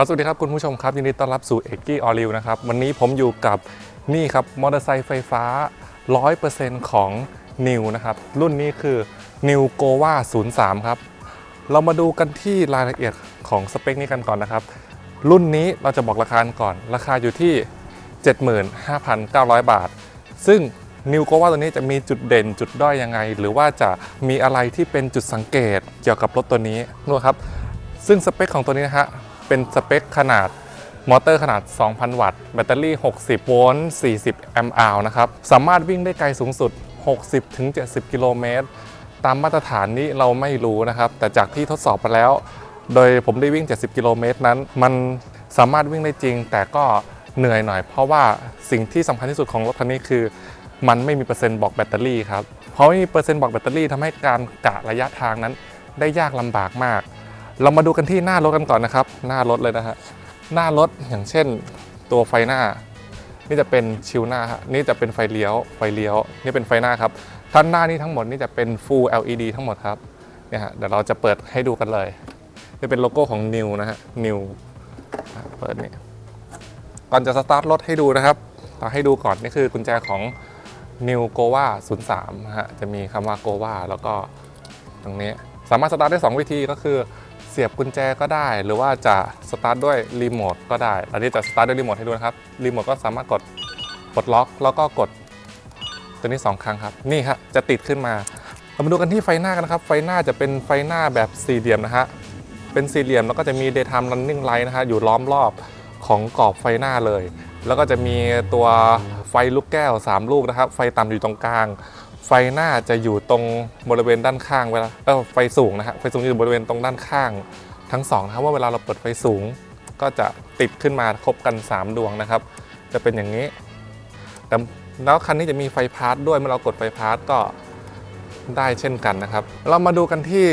ครับสวัสดีครับคุณผู้ชมครับยินดีต้อนรับสู่เอกกี้ออลิวนะครับวันนี้ผมอยู่กับนี่ครับมอเตอร์ไซค์ไฟฟ้า 100%ของ New นะครับรุ่นนี้คือ New g o v a 03 ครับ เรามาดูกันที่รายละเอียดของสเปคนี้กันก่อนนะครับ รุ่นนี้เราจะบอกราคาก่อน ราคาอยู่ที่ 75,900 บาท ซึ่ง New g o v a ตัวนี้จะมีจุดเด่นจุดด้อยยังไง หรือว่าจะมีอะไรที่เป็นจุดสังเกตเกี่ยวกับรถตัวนี้นะครับซึ่งสเปคของตัวนี้นะฮะ เป็นสเปคขนาดมอเตอร์ขนาด 2,000 วัตต์ แบตเตอรี่ 60 โวลต์ 40 แอมป์อาวนะครับ สามารถวิ่งได้ไกลสูงสุด 60-70 กิโลเมตร ตามมาตรฐานนี้เราไม่รู้นะครับ แต่จากที่ทดสอบไปแล้ว โดยผมได้วิ่ง 70 กิโลเมตรนั้น มันสามารถวิ่งได้จริง แต่ก็เหนื่อยหน่อย เพราะว่าสิ่งที่สำคัญที่สุดของรถคันนี้คือ มันไม่มีเปอร์เซ็นต์บอกแบตเตอรี่ครับ เพราะไม่มีเปอร์เซ็นต์บอกแบตเตอรี่ทำให้การกะระยะทางนั้น ได้ยากลำบากมาก เรามาดูกันที่หน้ารถกันก่อนนะครับ หน้ารถเลยนะฮะหน้ารถอย่างเช่นตัวไฟหน้า นี่จะเป็นชิวหน้าฮะนี่จะเป็นไฟเลี้ยวไฟเลี้ยวนี่เป็นไฟหน้าครับท่านหน้านี่ทั้งหมดนี่จะเป็น Full LED ทั้งหมดครับเนี่ยฮะเดี๋ยวเราจะเปิดให้ดูกันเลยนี่เป็นโลโก้ของ New นะฮะ New เปิดนี่ก่อนจะสตาร์ทรถให้ดูนะครับเอาให้ดูก่อนนี่คือกุญแจของ New g o v a 03นะฮะจะมีคำว่า g o v a แล้วก็ตรงนี้สามารถสตาร์ทได้ 2 วิธีก็คือ สียบกุญแจก็ได้ หรือว่าจะสตาร์ทด้วยรีโมทก็ได้ อันนี้จะสตาร์ทด้วยรีโมทให้ดูนะครับ รีโมทก็สามารถกดปลดล็อก แล้วก็กดตัวนี้ 2 ครั้งครับ นี่ครับจะติดขึ้นมา เรามาดูกันที่ไฟหน้ากันนะครับ ไฟหน้าจะเป็นไฟหน้าแบบสี่เหลี่ยมนะฮะ เป็นสี่เหลี่ยมแล้วก็จะมี daytime running light นะฮะ อยู่ล้อมรอบของกรอบไฟหน้าเลย แล้วก็จะมีตัวไฟลูกแก้ว 3 ลูกนะครับ ไฟต่ำอยู่ตรงกลาง ไฟหน้าจะอยู่ตรงบริเวณด้านข้างเวลาเออไฟสูงนะฮะไฟสูงอยู่บริเวณตรงด้านข้างทั้งสองนะครับว่าเวลาเราเปิดไฟสูง ก็จะติดขึ้นมาครบกัน 3 ดวงนะครับ จะเป็นอย่างนี้แต่แล้วคันนี้จะมีไฟพาร์ทด้วยเมื่อเรากดไฟพาร์ทก็ได้เช่นกันนะครับ เรามาดูกันที่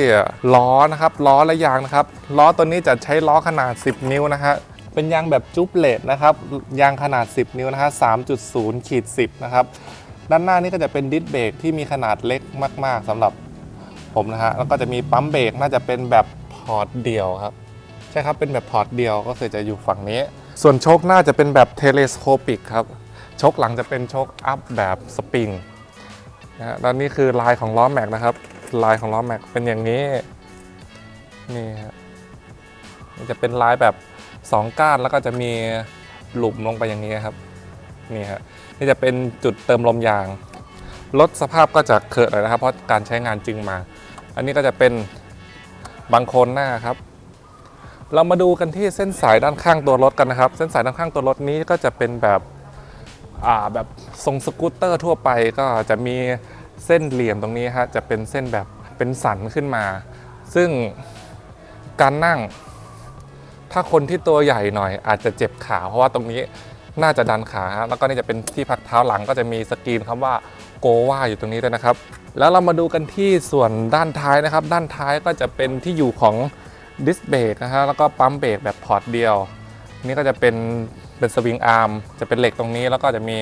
ล้อนะครับ ล้อและยางนะครับ ล้อตัวนี้จะใช้ล้อขนาด 10 นิ้วนะฮะเป็นยางแบบจุ๊บเลดนะครับ ยางขนาด 10 นิ้วนะฮะ3.0ขีด10นะครับ ด้านหน้านี่ก็จะเป็นดิสเบรกที่มีขนาดเล็กมาก ๆสำหรับผมนะฮะแล้วก็จะมีปั๊มเบรกน่าจะเป็นแบบพอร์ตเดียวครับใช่ครับเป็นแบบพอร์ตเดียวก็คือจะอยู่ฝั่งนี้ ส่วนโชคหน้าจะเป็นแบบเทเลสโคปิกครับโชคหลังจะเป็นโชคอัพแบบสปริงนะฮะแล้วนี่คือลายของล้อแม็กนะครับลายของล้อแม็กเป็นอย่างนี้นี่ฮะมันจะเป็นลายแบบ 2 ก้านแล้วก็จะมีหลุมลงไปอย่างนี้ครับนี่ฮะ นี่จะเป็นจุดเติมลมยาง รถสภาพก็จะเคอะหน่อยนะครับ เพราะการใช้งานจริงมา อันนี้ก็จะเป็นบังโคนหน้าครับ เรามาดูกันที่เส้นสายด้านข้างตัวรถกันนะครับ เส้นสายด้านข้างตัวรถนี้ก็จะเป็นแบบอ่าแบบทรงสกูตเตอร์ทั่วไปก็จะมีเส้นเหลี่ยมตรงนี้ฮะจะเป็นเส้นแบบเป็นสันขึ้นมา ซึ่งการนั่ง ถ้าคนที่ตัวใหญ่หน่อยอาจจะเจ็บขาเพราะว่าตรงนี้ น่าจะดันขาฮะแล้วก็นี่จะเป็นที่พักเท้าหลังก็จะมีสกรีนคำว่าโกว่าอยู่ตรงนี้ด้วยนะครับ แล้วเรามาดูกันที่ส่วนด้านท้ายนะครับ ด้านท้ายก็จะเป็นที่อยู่ของดิสเบรกนะฮะแล้วก็ปั๊มเบรกแบบพอร์ตเดียว นี่ก็จะเป็นเป็นสวิงอาร์มจะเป็นเหล็กตรงนี้แล้วก็จะมี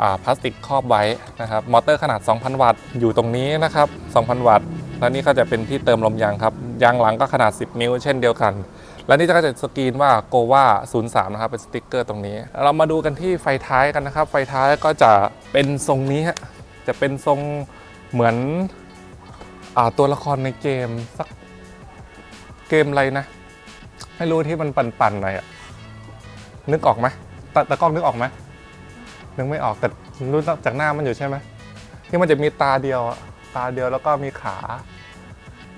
อ่าพลาสติกครอบไว้นะครับมอเตอร์ขนาด 2,000 วัตต์อยู่ตรงนี้นะครับ 2,000 วัตต์ แล้วนี่ก็จะเป็นที่เติมลมยางครับ ยางหลังก็ขนาด 10 นิ้วเช่นเดียวกัน และนี่ก็จะสกรีนว่า g o v a 03 นะครับ เป็นสติกเกอร์ตรงนี้ เรามาดูกันที่ไฟท้ายกันนะครับ ไฟท้ายก็จะเป็นทรงนี้ฮะ จะเป็นทรงเหมือนอตัวละครในเกมสักเกมอะไรนะ ไม่รู้ที่มันปั่นๆหน่อยอะนึกออกไหมตตะกล้องนึกออกไหมนึกไม่ออกแต่รู้จากหน้ามันอยู่ใช่ไหมที่มันจะมีตาเดียวตาเดียวแล้วก็มีขา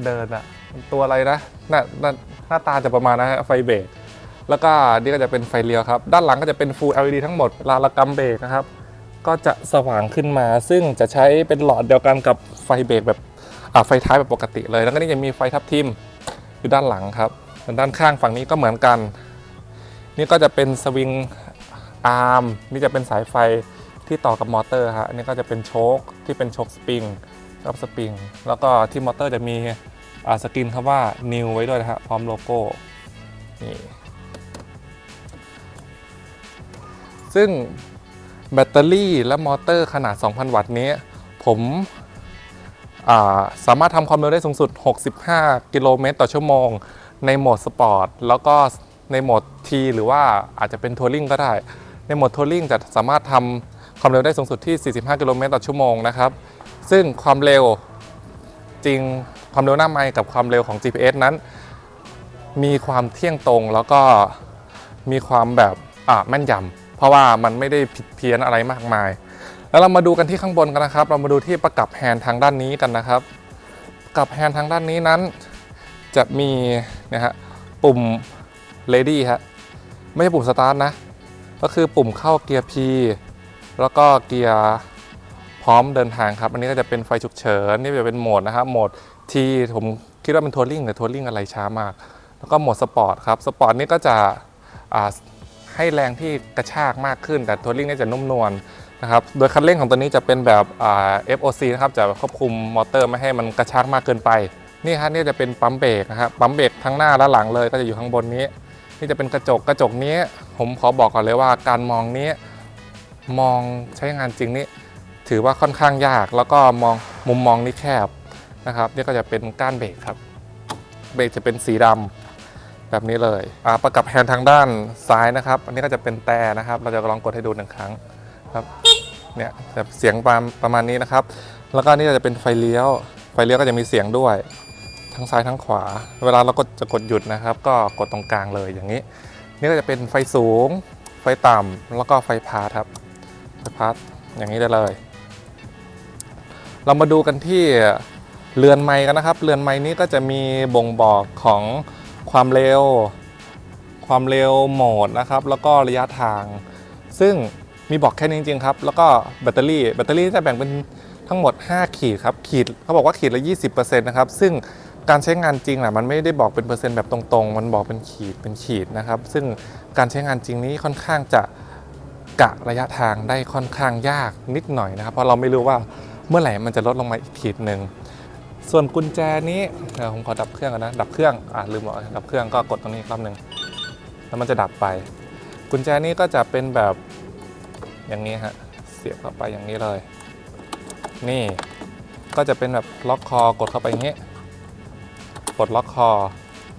เดินอะ ตัวอะไรนะหน้าหน้าหน้าตาจะประมาณนะฮะไฟเบรกแล้วก็นี่ก็จะเป็นไฟเลี้ยวครับ ด้านหลังก็จะเป็น Full LED ทั้งหมดเวลาเรากำเบรกนะครับ ก็จะสว่างขึ้นมา ซึ่งจะใช้เป็นหลอดเดียวกันกับไฟเบรกแบบอ่าไฟท้ายแบบปกติเลย แล้วก็นี่จะมีไฟทับทิมอยู่ด้านหลังครับส่วนด้านข้างฝั่งนี้ก็เหมือนกัน นี่ก็จะเป็นสวิงอาร์มนี่จะเป็นสายไฟที่ต่อกับมอเตอร์ฮะอันนี้ก็จะเป็นโชคที่เป็นโชคสปริงกับสปริง แล้วก็ที่มอเตอร์จะมี สกรีนคำว่า new ไว้ด้วยนะฮะพร้อมโลโก้นี่ซึ่งแบตเตอรี่และมอเตอร์ขนาด 2,000 วัตต์นี้ ผมอ่าสามารถทำความเร็วได้สูงสุด 65 กิโลเมตรต่อชั่วโมง ในโหมดสปอร์ต แล้วก็ในโหมด T หรือว่าอาจจะเป็นทัวริงก็ได้ ในโหมดทัวริงจะสามารถทำความเร็วได้สูงสุดที่ 45 กิโลเมตรต่อชั่วโมงนะครับ ซึ่งความเร็วจริง ความเร็วหน้าไมล์กับความเร็วของ GPS นั้น มีความเที่ยงตรงแล้วก็มีความแบบแม่นยำเพราะว่ามันไม่ได้ผิดเพี้ยนอะไรมากมาย แล้วเรามาดูกันที่ข้างบนกันนะครับ เรามาดูที่ประกับแฮนด์ทางด้านนี้กันนะครับประกับแฮนด์ทางด้านนี้นั้น จะมีนะฮะปุ่ม Ready ฮะไม่ใช่ปุ่ม Start นะ ก็คือปุ่มเข้าเกียร์ P แล้วก็เกียร์พร้อมเดินทางครับ อันนี้ก็จะเป็นไฟฉุกเฉิน นี่จะเป็นโหมดนะครับ โหมด T ผมคิดว่าเป็นทัวริงแต่ทัวริงอะไรช้ามาก แล้วก็โหมดสปอร์ตครับ สปอร์ตนี่ก็จะให้แรงที่กระชากมากขึ้น แต่ทัวริงนี่จะนุ่มนวลนะครับ โดยคันเร่งของตัวนี้จะเป็นแบบอ่า FOC นะครับ จะควบคุมมอเตอร์ไม่ให้มันกระชากมากเกินไป นี่ครับนี่จะเป็นปั๊มเบรกนะครับ ปั๊มเบรกทั้งหน้าและหลังเลย ก็จะอยู่ข้างบนนี้ นี่จะเป็นกระจก กระจกนี้ผมขอบอกก่อนเลยว่าการมองนี้มองใช้งานจริงนี่ถือว่าค่อนข้างยาก แล้วก็มองมุมมองนี่แคบ นะครับนี่ก็จะเป็นก้านเบรกครับ เบรกจะเป็นสีดำแบบนี้เลยอ่าประกับแฮนด์ทางด้านซ้ายนะครับ อันนี้ก็จะเป็นแต่นะครับ เราจะลองกดให้ดูหนึ่งครั้งครับเนี่ยแบบเสียงประมาณประมาณนี้นะครับ แล้วก็นี่จะเป็นไฟเลี้ยว ไฟเลี้ยวก็จะมีเสียงด้วย ทั้งซ้ายทั้งขวา เวลาเราก็จะกดหยุดนะครับ ก็กดตรงกลางเลยอย่างนี้ นี่ก็จะเป็นไฟสูง ไฟต่ำแล้วก็ไฟพาครับ ไฟพาอย่างนี้ได้เลย เรามาดูกันที่ เรือนไม้กันนะครับ เรือนไม้นี้ก็จะมีบ่งบอกของความเร็ว ความเร็วโหมดนะครับ แล้วก็ระยะทาง ซึ่งมีบอกแค่นี้จริงๆครับ แล้วก็แบตเตอรี่ แบตเตอรี่จะแบ่งเป็นทั้งหมด 5 ขีดครับ ขีดเขาบอกว่าขีดละ 20%นะครับ ซึ่งการใช้งานจริงนะมันไม่ได้บอกเป็นเปอร์เซ็นต์แบบตรงๆ มันบอกเป็นขีดเป็นขีดนะครับ ซึ่งการใช้งานจริงนี้ค่อนข้างจะกะระยะทางได้ค่อนข้างยากนิดหน่อยนะครับ เพราะเราไม่รู้ว่าเมื่อไหร่มันจะลดลงมาอีกขีดหนึ่ง ส่วนกุญแจนี้เดี๋ยวผมขอดับเครื่องก่อนนะ ดับเครื่อง อ่าลืมบอกดับเครื่องก็กดตรงนี้อีกรอบหนึ่งแล้วมันจะดับไป กุญแจนี้ก็จะเป็นแบบอย่างนี้ฮะ เสียบเข้าไปอย่างนี้เลย นี่ก็จะเป็นแบบล็อกคอกดเข้าไปอย่างนี้ กดล็อกคอ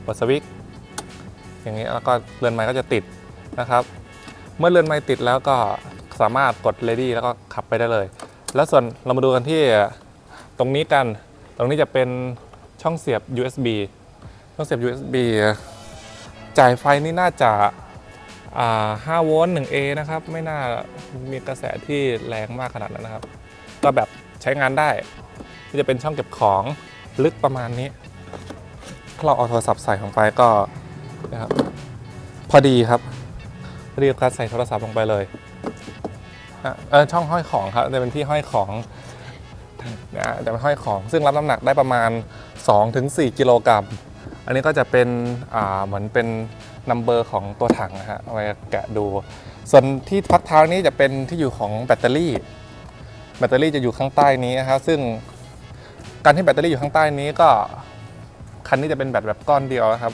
กดสวิตช์อย่างนี้แล้วก็เรือนไม้ก็จะติดนะครับ เมื่อเรือนไม้ติดแล้วก็สามารถกด ready แล้วก็ขับไปได้เลย แล้วส่วนเรามาดูกันที่ตรงนี้กัน ตรงนี้จะเป็นช่องเสียบ USB ช่องเสียบ USB จ่ายไฟนี่น่าจะ5โวลต์ 1A นะครับ ไม่น่ามีกระแสที่แรงมากขนาดนั้นนะครับ ก็แบบใช้งานได้ที่จะเป็นช่องเก็บของลึกประมาณนี้ ถ้าเราเอาโทรศัพท์ใส่ลงไปก็นะครับพอดีครับพอดีกับการใส่โทรศัพท์ลงไปเลยอะเออช่องห้อยของครับจะเป็นที่ห้อยของ จะเป็นห้อยของซึ่งรับน้ำหนักได้ประมาณ 2-4 กิโลกรัม อันนี้ก็จะเป็นเหมือนเป็นนัมเบอร์ของตัวถังนะฮะเอาไว้แกะดู ส่วนที่พักเท้านี้จะเป็นที่อยู่ของแบตเตอรี่ แบตเตอรี่จะอยู่ข้างใต้นี้นะครับซึ่งการที่แบตเตอรี่อยู่ข้างใต้นี้ก็คันนี้จะเป็นแบตแบบก้อนเดียวนะครับ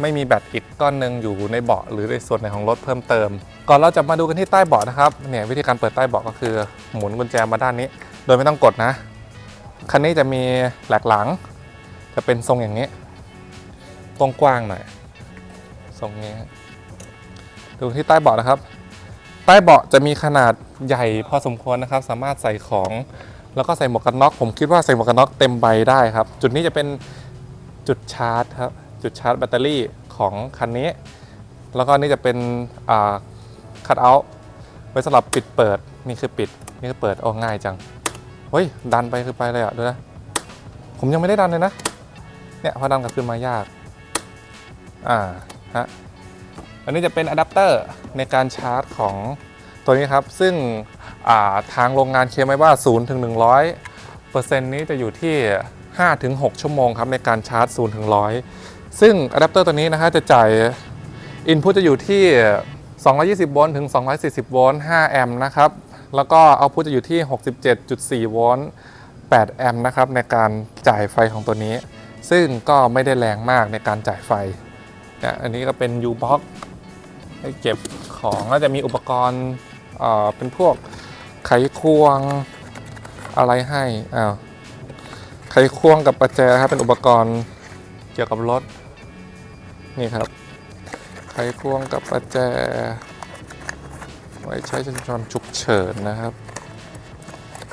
ไม่มีแบตอีกก้อนหนึ่งอยู่ในเบาะหรือในส่วนไหนของรถเพิ่มเติม ก่อนเราจะมาดูกันที่ใต้เบาะนะครับเนี่ยวิธีการเปิดใต้เบาะก็คือหมุนกุญแจมาด้านนี้ โดยไม่ต้องกดนะ คันนี้จะมีแหลกหลัง จะเป็นทรงอย่างนี้ตรงกว้างหน่อย ทรงนี้ ดูที่ใต้เบาะนะครับ ใต้เบาะจะมีขนาดใหญ่พอสมควรนะครับ สามารถใส่ของแล้วก็ใส่หมวกกันน็อก ผมคิดว่าใส่หมวกกันน็อกเต็มใบได้ครับ จุดนี้จะเป็นจุดชาร์จครับ จุดชาร์จแบตเตอรี่ของคันนี้ แล้วก็นี่จะเป็นคัทเอาท์ไว้สำหรับปิดเปิด นี่คือปิด นี่คือเปิด โอ้ง่ายจัง เฮ้ย ดันไปคือไปเลยอะดูนะ ผมยังไม่ได้ดันเลยนะ เนี่ยพอดันกลับขึ้นมายาก อ่าฮะ อันนี้จะเป็นอะแดปเตอร์ในการชาร์จของตัวนี้ครับ ซึ่งาทางโรงงานเคลมไว้ว่า 0 ถึง 100เปอร์เซ็นต์นี้จะอยู่ที่ 5 ถึง 6 ชั่วโมงครับในการชาร์จ 0 ถึง 100 ซึ่งอะแดปเตอร์ตัวนี้นะฮะจะจ่ายอินพุตจะอยู่ที่ 220 โวลต์ ถึง 240 โวลต์ 5 แอมป์นะครับ แล้วก็เอาพุตจะอยู่ที่ 67.4 โวลต์ 8 แอมป์นะครับ ในการจ่ายไฟของตัวนี้ ซึ่งก็ไม่ได้แรงมากในการจ่ายไฟเนี่ยอันนี้ก็เป็น U-Box ให้เก็บของแล้วจะมีอุปกรณ์เป็นพวกไขควงอะไรให้อ้าวไขควงกับประแจครับเป็นอุปกรณ์เกี่ยวกับรถ นี่ครับ ไขควงกับประแจ ไว้ใช้จนฉุกเฉินนะครับ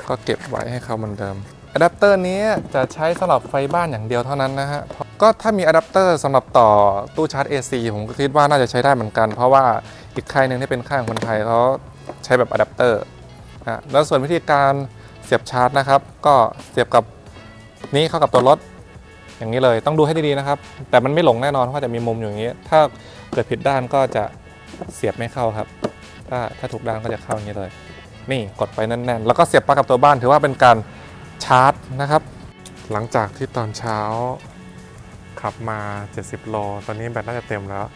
ก็เก็บไว้ให้เขาเหมือนเดิมอะแดปเตอร์นี้จะใช้สำหรับไฟบ้านอย่างเดียวเท่านั้นนะฮะก็ถ้ามีอะแดปเตอร์สำหรับต่อตู้ชาร์จ AC ผมก็คิดว่าน่าจะใช้ได้เหมือนกัน เพราะว่าอีกค่ายหนึ่งที่เป็นค่ายของคนไทยเขาใช้แบบอะแดปเตอร์นะแล้วส่วนวิธีการเสียบชาร์จนะครับ ก็เสียบกับนี้เข้ากับตัวรถอย่างนี้เลยต้องดูให้ดีๆนะครับ แต่มันไม่หลงแน่นอนเพราะจะมีมุมอยู่อย่างนี้ ถ้าเกิดผิดด้านก็จะเสียบไม่เข้าครับ ถ้าถ้าถูกด้านก็จะเข้าอย่างนี้เลย นี่กดไปแน่นๆ แล้วก็เสียบปลั๊กกับตัวบ้านถือว่าเป็นการชาร์จนะครับ หลังจากที่ตอนเช้าขับมา 70 โล ตอนนี้แบตน่าจะเต็มแล้ว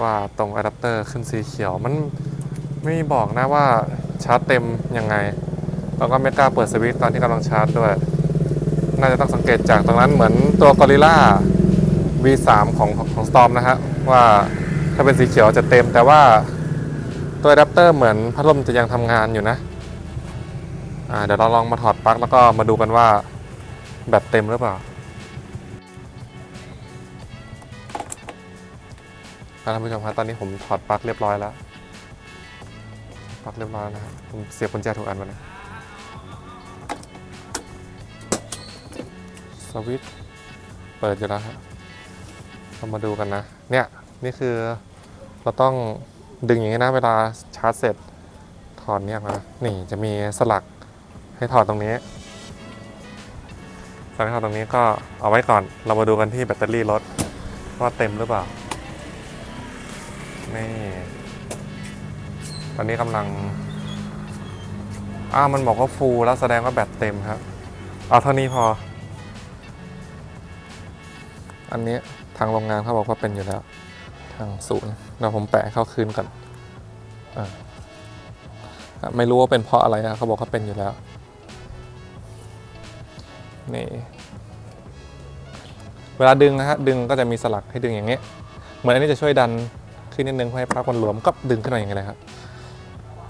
ว่าตรงอะแดปเตอร์ขึ้นสีเขียวมันไม่บอกนะว่าชาร์จเต็มยังไง แล้วก็ไม่กล้าเปิดสวิตช์ตอนที่กำลังชาร์จด้วย น่าจะต้องสังเกตจากตรงนั้นเหมือนตัว Gorilla V3 ของของ Storm นะฮะว่าถ้าเป็นสีเขียวจะเต็มแต่ว่า ตัวอะแดปเตอร์เหมือนพัดลมจะยังทำงานอยู่นะอ่าเดี๋ยวเราลองมาถอดปลั๊กแล้วก็มาดูกันว่าแบตเต็มหรือเปล่าอ่าท่านผู้ชมครับตอนนี้ผมถอดปลั๊กเรียบร้อยแล้วปลั๊กเรียบร้อยนะครับผมเสียบกุญแจถูกอันมานะสวิตช์เปิดอยู่แล้วครับเรามาดูกันนะ เนี่ย นี่คือเราต้อง ดึงอย่างนี้นะเวลาชาร์จเสร็จถอดเนี่ยมานี่จะมีสลักให้ถอดตรงนี้สลักถอดตรงนี้ก็เอาไว้ก่อนเรามาดูกันที่แบตเตอรี่รถว่าเต็มหรือเปล่านี่ตอนนี้กำลังอ้ามันบอกว่าฟูลแล้วแสดงว่าแบตเต็มครับ เอาเท่านี้พอ อันนี้ทางโรงงานเขาบอกว่าเป็นอยู่แล้ว ทางศูนย์ เราผมแปะให้าคืนก่อนอไม่รู้ว่าเป็นเพราะอะไรนะเขาบอกว่าเป็นอยู่แล้ว นี่ เวลาดึงนะฮะดึงก็จะมีสลักให้ดึงอย่างนี้เหมือนอันนี้จะช่วยดันขึ้นนิดนึงเพื่อให้ปลั๊กมันหลวมก็ดึงขึ้นมาอย่างนี้เลยครับ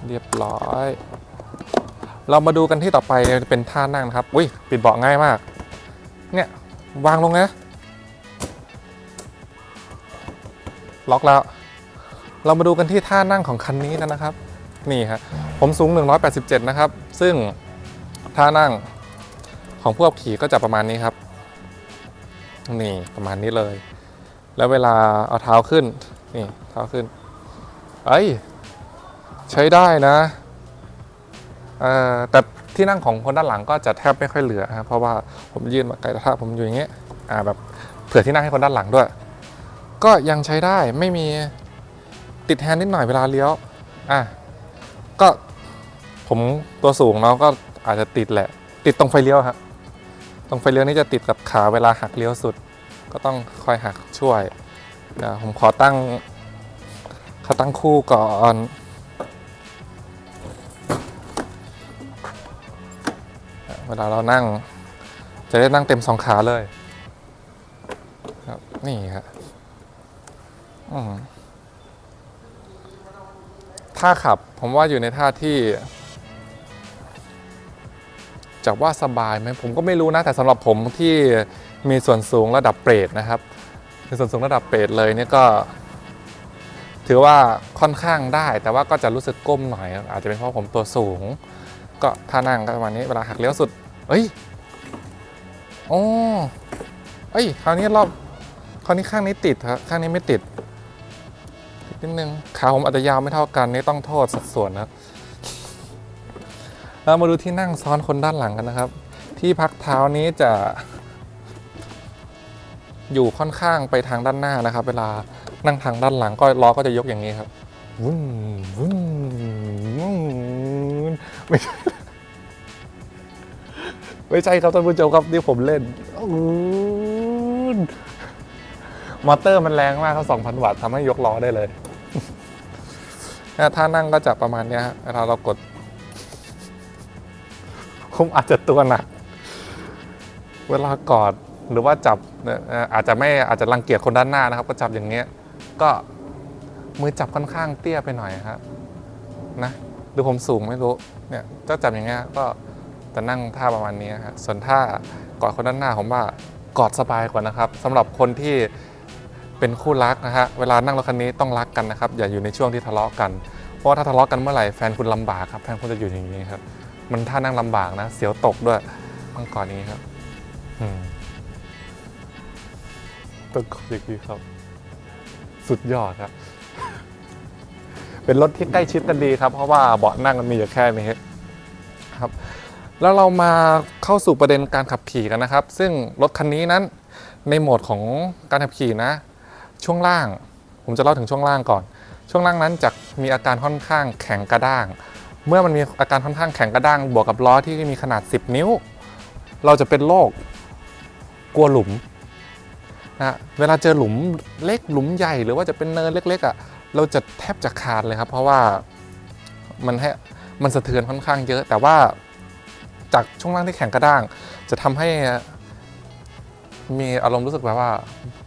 เรียบร้อย เรามาดูกันที่ต่อไปเป็นท่านั่งนะครับ อุ้ยปิดเบาะง่ายมาก เนี่ยวางลงนะล็อกแล้ว เรามาดูกันที่ท่านั่งของคันนี้กันนะครับ นี่ฮะผมสูง 187 นะครับ ซึ่งท่านั่งของพวกขี่ก็จะประมาณนี้ครับ นี่ประมาณนี้เลย แล้วเวลาเอาเท้าขึ้น นี่เท้าขึ้น เอ้ย ใช้ได้นะเอ่อแต่ที่นั่งของคนด้านหลังก็จะแทบไม่ค่อยเหลือครับเพราะว่าผมยืนมาไกลแต่ถ้าผมอยู่อย่างเงี้ยอ่าแบบเผื่อที่นั่งให้คนด้านหลังด้วย ก็ยังใช้ได้ไม่มี ติดแฮนด์นิดหน่อยเวลาเลี้ยว อะ ก็ผมตัวสูงเนาะก็อาจจะติดแหละ ติดตรงไฟเลี้ยวฮะตรงไฟเลี้ยวนี่จะติดกับขาเวลาหักเลี้ยวสุด ก็ต้องคอยหักช่วยเดี๋ยวผมขอตั้งขอตั้งคู่ก่อนเวลาเรานั่ง จะได้นั่งเต็มสองขาเลย ครับ นี่ครับอืม ท่าขับผมว่าอยู่ในท่าที่จะว่าสบายไหมผมก็ไม่รู้นะแต่สำหรับผมที่มีส่วนสูงระดับเปรตนะครับมีส่วนสูงระดับเปรตเลยเนี่ยก็ ถือว่าค่อนข้างได้ แต่ว่าก็จะรู้สึกก้มหน่อย อาจจะเป็นเพราะผมตัวสูง ก็ท่านั่งก็ประมาณนี้เวลาหักเลี้ยวสุด เอ้ยโอ้เอ้ยคราวนี้รอบคราวนี้ข้างนี้ติดครับข้างนี้ไม่ติด นิดนึงขาผมอาจจะยาวไม่เท่ากันนี่ต้องโทษสัดส่วนนะครับเรามาดูที่นั่งซ้อนคนด้านหลังกันนะครับ ที่พักเท้านี้จะ อยู่ค่อนข้างไปทางด้านหน้านะครับ เวลานั่งทางด้านหลังก็ล้อก็จะยกอย่างนี้ครับวุ้นวุ้นวุ้นไม่ใช่ไม่ใช่ครับท่านผู้ชมครับที่ผมเล่นอู้นมอเตอร์มันแรงมากครับ 2,000 วัตต์ทำให้ยกล้อได้เลย ถ้านั่งก็จะประมาณเนี้ยฮะเวลาเรากดผมอาจจะตัวหนัก เวลากอดหรือว่าจับเนี่ยอาจจะไม่อาจจะรังเกียจคนด้านหน้านะครับ ก็จับอย่างเงี้ย ก็มือจับค่อนข้างเตี้ยไปหน่อยครับนะหรือผมสูงไม่รู้เนี่ยก็จับอย่างเงี้ยก็จะนั่งท่าประมาณนี้ฮะส่วนท่ากอดคนด้านหน้าผมว่ากอดสบายกว่านะครับสำหรับคนที่ เป็นคู่รักนะฮะเวลานั่งรถคันนี้ต้องรักกันนะครับอย่าอยู่ในช่วงที่ทะเลาะกัน เพราะว่าถ้าทะเลาะกันเมื่อไหร่แฟนคุณลำบากครับแฟนคุณจะอยู่อย่างนี้ครับมันท่านั่งลำบากนะ เสียวตกด้วยต้องก่อนนี้ครับอืมต้องก่อนอย่างนี้ครับ สุดยอดครับ เป็นรถที่ใกล้ชิดกันดีครับ เพราะว่าเบาะนั่งมันมีอยู่แค่นี้ครับ แล้วเรามาเข้าสู่ประเด็นการขับขี่กันนะครับ ซึ่งรถคันนี้นั้นในโหมดของการขับขี่นะ ช่วงล่าง ผมจะเล่าถึงช่วงล่างก่อน ช่วงล่างนั้นจะมีอาการค่อนข้างแข็งกระด้าง เมื่อมันมีอาการค่อนข้างแข็งกระด้าง บวกกับล้อที่มีขนาด 10 นิ้ว เราจะเป็นโรคกลัวหลุมนะเวลาเจอหลุมเล็กหลุมใหญ่หรือว่าจะเป็นเนินเล็กๆอะเราจะแทบจะขาดเลยครับ เพราะว่ามันให้มันสะเทือนค่อนข้างเยอะ แต่ว่าจากช่วงล่างที่แข็งกระด้าง จะทำให้ มีอารมณ์รู้สึกแบบว่า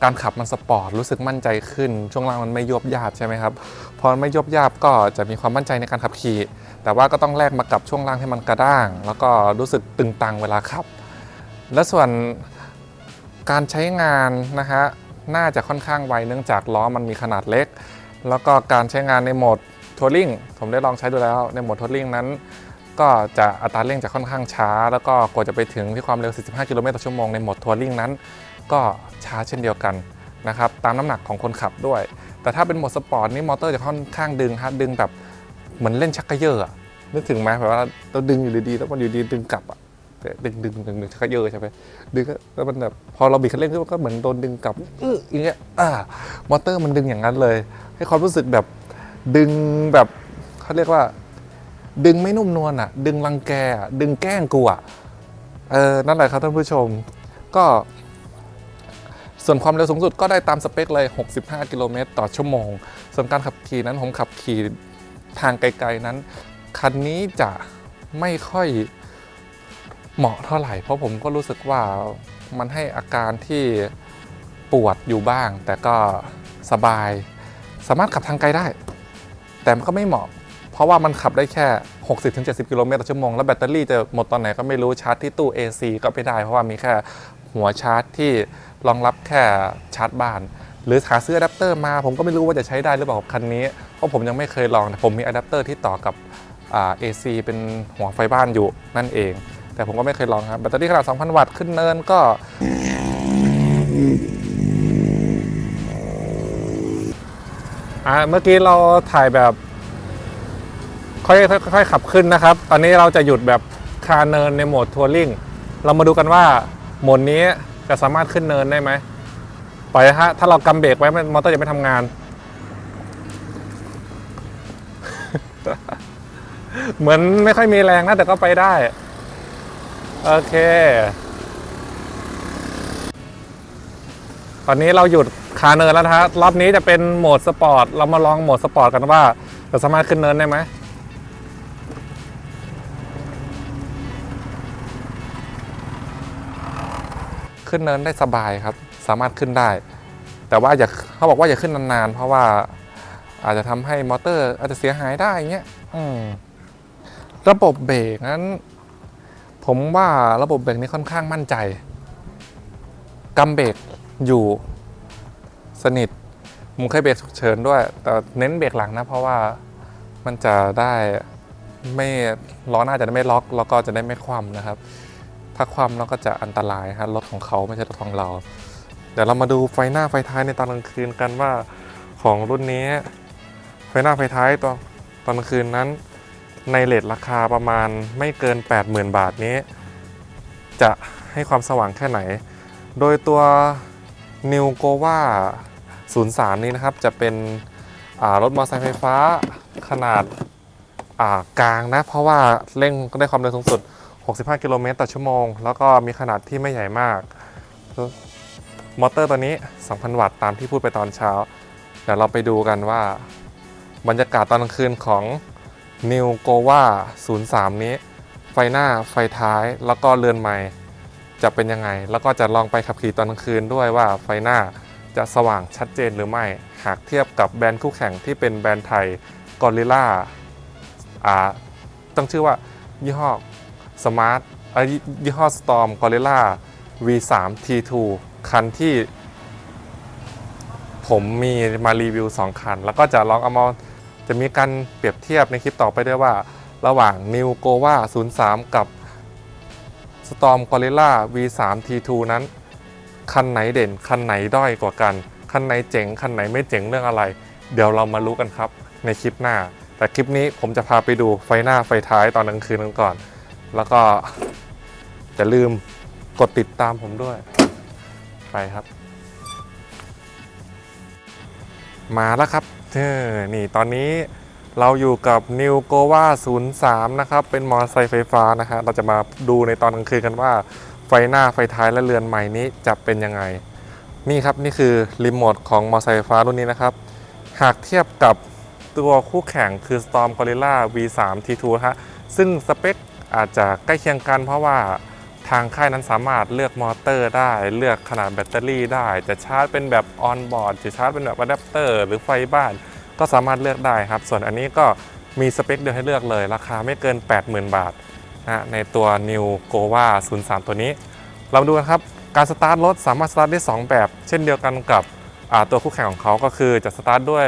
การขับมันสปอร์ตรู้สึกมั่นใจขึ้น ช่วงล่างมันไม่ยวบยาบใช่ไหมครับพอไม่ยวบยาบก็จะมีความมั่นใจในการขับขี่ แต่ว่าก็ต้องแลกมากับช่วงล่างที่มันกระด้าง แล้วก็รู้สึกตึงตังเวลาขับ และส่วนการใช้งานนะฮะน่าจะค่อนข้างไวเนื่องจากล้อมันมีขนาดเล็ก แล้วก็การใช้งานในโหมดทัวริงผมได้ลองใช้ดูแล้วในโหมดทัวริงนั้น ก็จะอัตราเร่งจะค่อนข้างช้า แล้วก็กว่าจะไปถึงที่ความเร็ว 45 กิโลเมตรต่อชั่วโมงในโหมดทัวริงนั้น ก็ช้าเช่นเดียวกันนะครับตามน้ำหนักของคนขับด้วย แต่ถ้าเป็นโหมดสปอร์ตนี่มอเตอร์จะค่อนข้างดึงฮะดึงแบบเหมือนเล่นชักกระเยอะนึกถึงไหมแบบว่าเราดึงอยู่ดีๆแล้วมันอยู่ดีดึงกลับอะดึงดึงดึงดึงชักกระเยอะใช่ไหมดึงแล้วมันแบบพอเราบิดคันเร่งขึ้นมันก็เหมือนโดนดึงกลับอื้ออย่างเงี้ยอ่ามอเตอร์มันดึงอย่างนั้นเลย ให้ความรู้สึกแบบดึงแบบเขาเรียกว่า ดึงไม่นุ่มนวลอะ ดึงรังแกอะดึงแกล้งกูอะเออนั่นแหละครับท่านผู้ชม ก็ส่วนความเร็วสูงสุดก็ได้ตามสเปคเลย 65 กิโลเมตรต่อชั่วโมง ส่วนการขับขี่นั้นผมขับขี่ทางไกลๆนั้น คันนี้จะไม่ค่อยเหมาะเท่าไหร่ เพราะผมก็รู้สึกว่ามันให้อาการที่ปวดอยู่บ้าง แต่ก็สบาย สามารถขับทางไกลได้ แต่มันก็ไม่เหมาะ ราะว่ามันขับได้แค่ 60-70 กิโลเมตรต่อชั่วโมง แล้วแบตเตอรี่จะหมดตอนไหนก็ไม่รู้ชาร์จที่ตู้ AC ก็ไม่ได้ เพราะว่ามีแค่หัวชาร์จที่รองรับแค่ชาร์จบ้าน หรือหาซื้ออะแดปเตอร์มา ผมก็ไม่รู้ว่าจะใช้ได้หรือเปล่ากับคันนี้ เพราะผมยังไม่เคยลองแต่ผมมีอะแดปเตอร์ที่ต่อกับเอ่า AC เป็นหัวไฟบ้านอยู่นั่นเอง แต่ผมก็ไม่เคยลองครับแบตเตอรี่ขนาด 2,000 วัตต์ขึ้นเนินก็เมื่อกี้เราถ่ายแบบ ค่อยๆค่อยขับขึ้นนะครับ ตอนนี้เราจะหยุดแบบคาเนินในโหมดทัวริงเรามาดูกันว่าโหมดนี้จะสามารถขึ้นเนินได้ไหมปล่อยฮะถ้าเรากำเบรกไว้มันมอเตอร์จะไม่ทำงาน เหมือนไม่ค่อยมีแรงนะแต่ก็ไปได้ โอเค ตอนนี้เราหยุดคาเนินแล้วนะฮะรอบนี้จะเป็นโหมดสปอร์ต เรามาลองโหมดสปอร์ตกันว่าจะสามารถขึ้นเนินได้ไหม ขึ้นเนินได้สบายครับ สามารถขึ้นได้ แต่ว่าอย่าเขาบอกว่าอย่าขึ้นนานๆ เพราะว่าอาจจะทำให้มอเตอร์อาจจะเสียหายได้เงี้ยระบบเบรกนั้น ผมว่าระบบเบรกนี้ค่อนข้างมั่นใจกำเบรกอยู่สนิทผมเคยเบรกฉุกเฉินด้วย แต่เน้นเบรกหลังนะ เพราะว่ามันจะได้ไม่ล้อหน้าจะได้ไม่ล็อก แล้วก็จะได้ไม่คว่ำนะครับ ถ้าคว่ำแล้วก็จะอันตรายฮะรถของเขาไม่ใช่รถของเรา เดี๋ยวเรามาดูไฟหน้าไฟท้ายในตอนกลางคืนกันว่าของรุ่นนี้ ไฟหน้าไฟท้ายตอนตอนกลางคืนนั้น ในเลทราคาประมาณไม่เกิน 80,000 บาทนี้ จะให้ความสว่างแค่ไหน โดยตัว New g o v a 03 นี้นะครับจะเป็นรถมอเตอร์ไซค์ไฟฟ้าขนาดกลางนะ เพราะว่าเร่งได้ความเร็วสูงสุด 65 กิโลเมตรต่อชั่วโมง แล้วก็มีขนาดที่ไม่ใหญ่มาก มอเตอร์ตัวนี้ 2,000 วัตต์ตามที่พูดไปตอนเช้า เดี๋ยวเราไปดูกันว่า บรรยากาศตอนกลางคืนของ New g o v a 03 นี้ ไฟหน้าไฟท้ายแล้วก็เรือนไม้จะเป็นยังไง แล้วก็จะลองไปขับขี่ตอนกลางคืนด้วยว่าไฟหน้าจะสว่างชัดเจนหรือไม่ หากเทียบกับแบรนด์คู่แข่งที่เป็นแบรนด์ไทย Gorilla อ่าต้องชื่อว่ายี่ห้อ Smart อ่ายี่ห้อ Storm Gorilla V3 T2 คันที่ผผมมีมารีวิว 2 คัน แล้วก็จะลองเอามาจะมีการเปรียบเทียบในคลิปต่อไปด้วยว่า ระหว่าง New g o v a 03 กับ Storm Gorilla V3 T2 นั้น คันไหนเด่น คันไหนด้อยกว่ากัน คันไหนเจ๋ง คันไหนไม่เจ๋งเรื่องอะไร เดี๋ยวเรามารู้กันครับในคลิปหน้า แต่คลิปนี้ผมจะพาไปดูไฟหน้าไฟท้ายตอนกลางคืนกันก่อน แล้วก็จะลืมกดติดตามผมด้วย ไปครับ มาแล้วครับเออนี่ตอนนี้เราอยู่กับ New g o v a 03 นะครับ เป็นมอเตอร์ไซค์ไฟฟ้านะฮะเราจะมาดูในตอนกลางคืนกันว่า ไฟหน้าไฟท้ายและเรือนใหม่นี้จะเป็นยังไง นี่ครับนี่คือรีโมทของมอเตอร์ไซค์ไฟฟ้ารุ่นนี้นะครับ หากเทียบกับตัวคู่แข่งคือ Storm Gorilla V3 T2 ฮะซึ่งสเปค อาจจะใกล้เคียงกัน เพราะว่าทางค่ายนั้นสามารถเลือกมอเตอร์ได้ เลือกขนาดแบตเตอรี่ได้ จะชาร์จเป็นแบบออนบอร์ดจะชาร์จเป็นแบบอะแดปเตอร์หรือไฟบ้าน ก็สามารถเลือกได้ครับ ส่วนอันนี้ก็มีสเปคเดียวให้เลือกเลย ราคาไม่เกิน 80,000 บาทนะฮะในตัว New g o v a 03 ตัวนี้ เรามาดูกันครับการสตาร์ทรถสามารถสตาร์ทได้ 2 แบบ เช่นเดียวกันกับตัวคู่แข่งของเขาก็คือจะสตาร์ทด้วย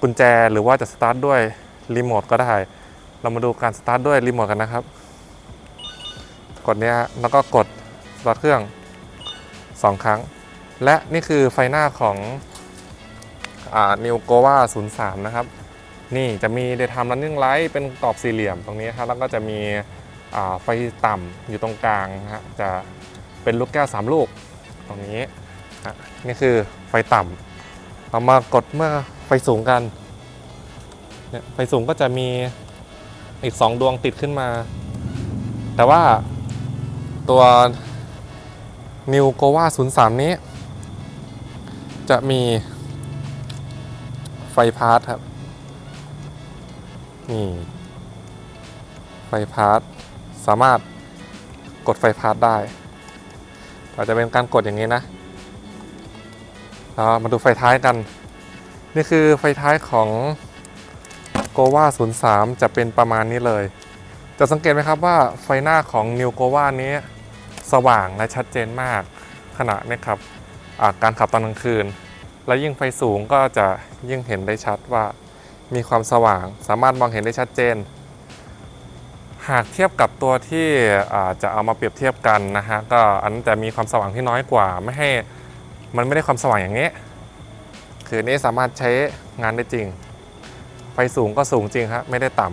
กุญแจ หรือว่าจะสตาร์ทด้วยรีโมทก็ได้ เรามาดูการสตาร์ทด้วยรีโมทกันนะครับ กดเนี้ยฮะแล้วก็กดสตาร์ทเครื่อง 2 ครั้ง และนี่คือไฟหน้าของนิวโกวา03 นะครับ นี่จะมี daytime running light เป็นกรอบสี่เหลี่ยมตรงนี้ครับแล้วก็จะมีไฟต่ำอยู่ตรงกลางฮะจะเป็นลูกแก้ว 3 ลูกตรงนี้นี่คือไฟต่ำเอามากดเมื่อไฟสูงกันไฟสูงก็จะมีอีก 2 ดวงติดขึ้นมา แต่ว่า ตัว New g o v a 03 นี้ จะมีไฟพาร์ทครับ นี่ ไฟพาร์ทสามารถกดไฟพาร์ทได้เราจจะเป็นการกดอย่างนี้นะเรามาดูไฟท้ายกัน นี่คือไฟท้ายของ g o v a 03 จะเป็นประมาณนี้เลย จะสังเกตไหมครับว่าไฟหน้าของ New g o v a นี้ สว่างและชัดเจนมาก ขณะนี้ครับการขับตอนกลางคืน และยิ่งไฟสูงก็จะยิ่งเห็นได้ชัดว่ามีความสว่าง สามารถมองเห็นได้ชัดเจน หากเทียบกับตัวที่จะเอามาเปรียบเทียบกันนะฮะก็อันจะมีความสว่างที่น้อยกว่า ไม่ให้มันไม่ได้ความสว่างอย่างนี้ คืออนนี้สามารถใช้งานได้จริง ไฟสูงก็สูงจริงครับไม่ได้ต่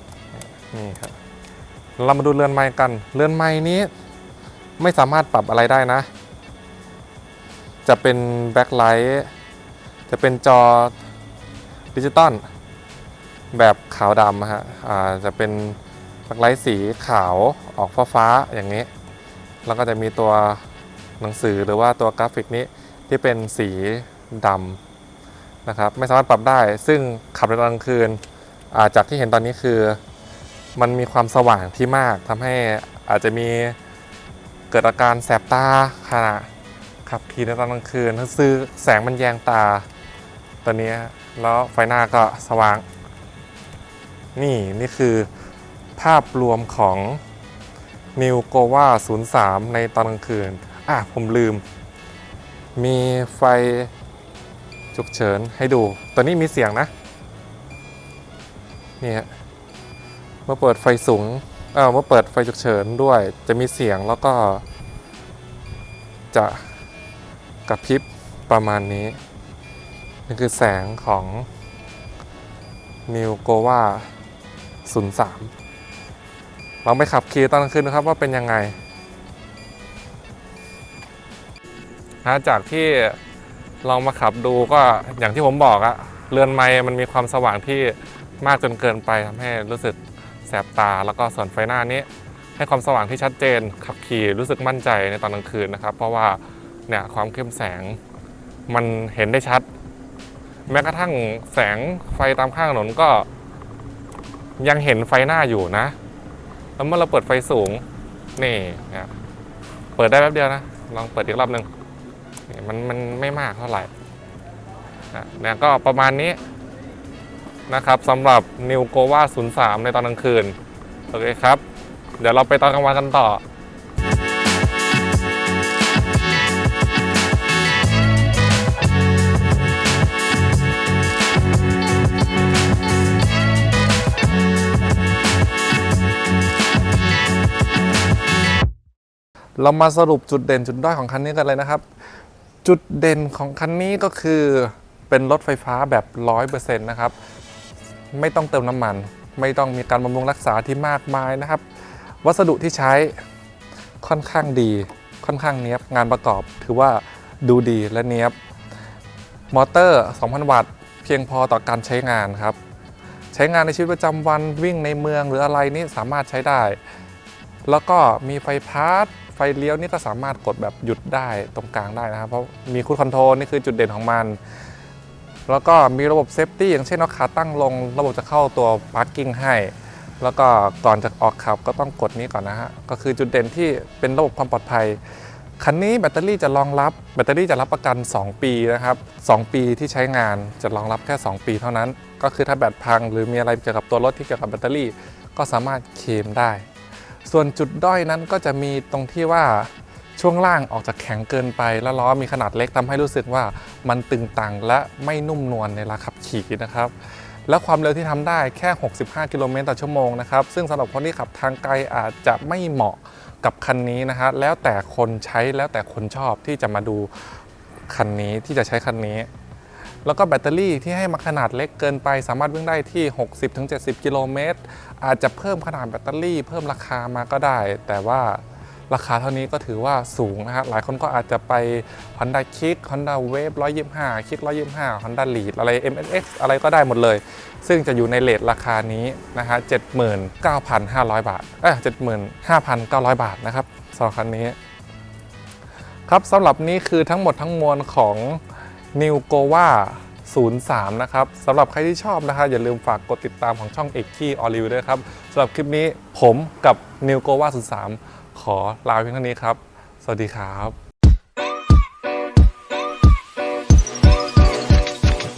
ำนี่ครับ เรามาดูเรือนไม้กัน เรือนไม้นี้ไม่สามารถปรับอะไรได้นะ จะเป็นแบ็คไลท์จะเป็นจอดิจิตอลแบบขาวดำอะฮะจะเป็นแบ็คไลท์สีขาวออกฟ้าๆอย่างนี้ แล้วก็จะมีตัวหนังสือหรือว่าตัวกราฟิกนี้ที่เป็นสีดำนะครับ ไม่สามารถปรับได้ ซึ่งขับในตอนกลางคืนจากที่เห็นตอนนี้คือ มันมีความสว่างที่มากทำให้อาจจะมีเกิดอาการแสบตาขณะขับขี่ในตอนกลางคืนซื้อแสงมันแยงตาตัวนี้แล้วไฟหน้าก็สว่าง นี่นี่คือภาพรวมของ New g o v a 03 ในตอนกลางคืน อะ ผมลืม มีไฟฉุกเฉินให้ดูตัวนี้มีเสียงนะ นี่ฮะ เมื่อเปิดไฟสูงเออเมื่อเปิดไฟฉุกเฉินด้วย จะมีเสียงแล้วก็ จะกระพริบประมาณนี้นี่คือแสงของ New g o v a 03ลองไปขับขี่ตอนกลางคืนนะครับว่าเป็นยังไงนะจากที่ลองมาขับดูก็อย่างที่ผมบอกอะเรือนไม้มันมีความสว่างที่มากจนเกินไปทำให้รู้สึก แสบตา แล้วก็ส่วนไฟหน้านี้ ให้ความสว่างที่ชัดเจนขับขี่รู้สึกมั่นใจในตอนกลางคืนนะครับ เพราะว่าเนี่ยความเข้มแสงมันเห็นได้ชัด แม้กระทั่งแสงไฟตามข้างถนนก็ ยังเห็นไฟหน้าอยู่นะ แล้วเมื่อเราเปิดไฟสูงนี่นี่ยเปิดได้แป๊บเดียวนะ ลองเปิดอีกรอบหนึ่งมันมันไม่มากเท่าไหร่นะก็ประมาณนี้ นะครับสำหรับ New g o v a 03 ในตอนกลางคืน โอเคครับ เดี๋ยวเราไปตอนกลางวันกันต่อเรามาสรุปจุดเด่นจุดด้อยของคันนี้กันเลยนะครับ จุดเด่นของคันนี้ก็คือเป็นรถไฟฟ้าแบบ 100%นะครับ ไม่ต้องเติมน้ำมัน ไม่ต้องมีการบำรุงรักษาที่มากมายนะครับ วัสดุที่ใช้ค่อนข้างดีค่อนข้างเนี้ยบงานประกอบถือว่าดูดีและเนี้ยบมอเตอร์ 2,000 วัตต์ เพียงพอต่อการใช้งานครับ ใช้งานในชีวิตประจำวันวิ่งในเมืองหรืออะไรนี่สามารถใช้ได้ แล้วก็มีไฟพาร์ทไฟเลี้ยวนี่ก็สามารถกดแบบหยุดได้ตรงกลางได้นะครับ เพราะมีคูดคอนโทรลนี่คือจุดเด่นของมัน แล้วก็มีระบบเซฟตี้อย่างเช่นเอาขาตั้งลง ระบบจะเข้าตัวพาร์กิ้งให้ แล้วก็ก่อนจะออกขับก็ต้องกดนี้ก่อนนะฮะ ก็คือจุดเด่นที่เป็นระบบความปลอดภัย คันนี้แบตเตอรี่จะรองรับแบตเตอรี่จะรับประกัน 2 ปีนะครับ 2 ปีที่ใช้งานจะรองรับแค่ 2 ปีเท่านั้น ก็คือถ้าแบตพังหรือมีอะไรเกี่ยวกับตัวรถที่เกี่ยวกับแบตเตอรี่ ก็สามารถเคลมได้ ส่วนจุดด้อยนั้นก็จะมีตรงที่ว่า ช่วงล่างออกจากแข็งเกินไป แล้วล้อมีขนาดเล็กทำให้รู้สึกว่ามันตึงตังและไม่นุ่มนวลในเวลาขับขี่นะครับ แล้วความเร็วที่ทำได้แค่ 65 กิโลเมตรต่อชั่วโมงนะครับ ซึ่งสำหรับคนที่ขับทางไกลอาจจะไม่เหมาะกับคันนี้นะฮะแล้วแต่คนใช้แล้วแต่คนชอบที่จะมาดูคันนี้ที่จะใช้คันนี้ แล้วก็แบตเตอรี่ที่ให้มาขนาดเล็กเกินไป สามารถวิ่งได้ที่ 60-70 กิโลเมตรอาจจะเพิ่มขนาดแบตเตอรี่ เพิ่มราคามาก็ได้ แต่ว่า ราคาเท่านี้ก็ถือว่าสูงนะฮะหลายคนก็อาจจะไป Honda Kick Honda Wave 125 Kick 125 Honda Lead อะไร MNX อะไรก็ได้หมดเลย ซึ่งจะอยู่ในเลทราคานี้นะฮะ79,500 บาทเอ้ย75,900 บาทนะครับสำหรับคันนี้ ครับสำหรับนี้คือทั้งหมดทั้งมวลของ New g o w a 03 นะครับสำหรับใครที่ชอบนะครับอย่าลืมฝากกดติดตามของช่องเอกกี้ออลิวด้วยครับสำหรับคลิปนี้ผมกับ New g o w a 03 ขอลาเพียงเท่านี้ครับ สวัสดีครับ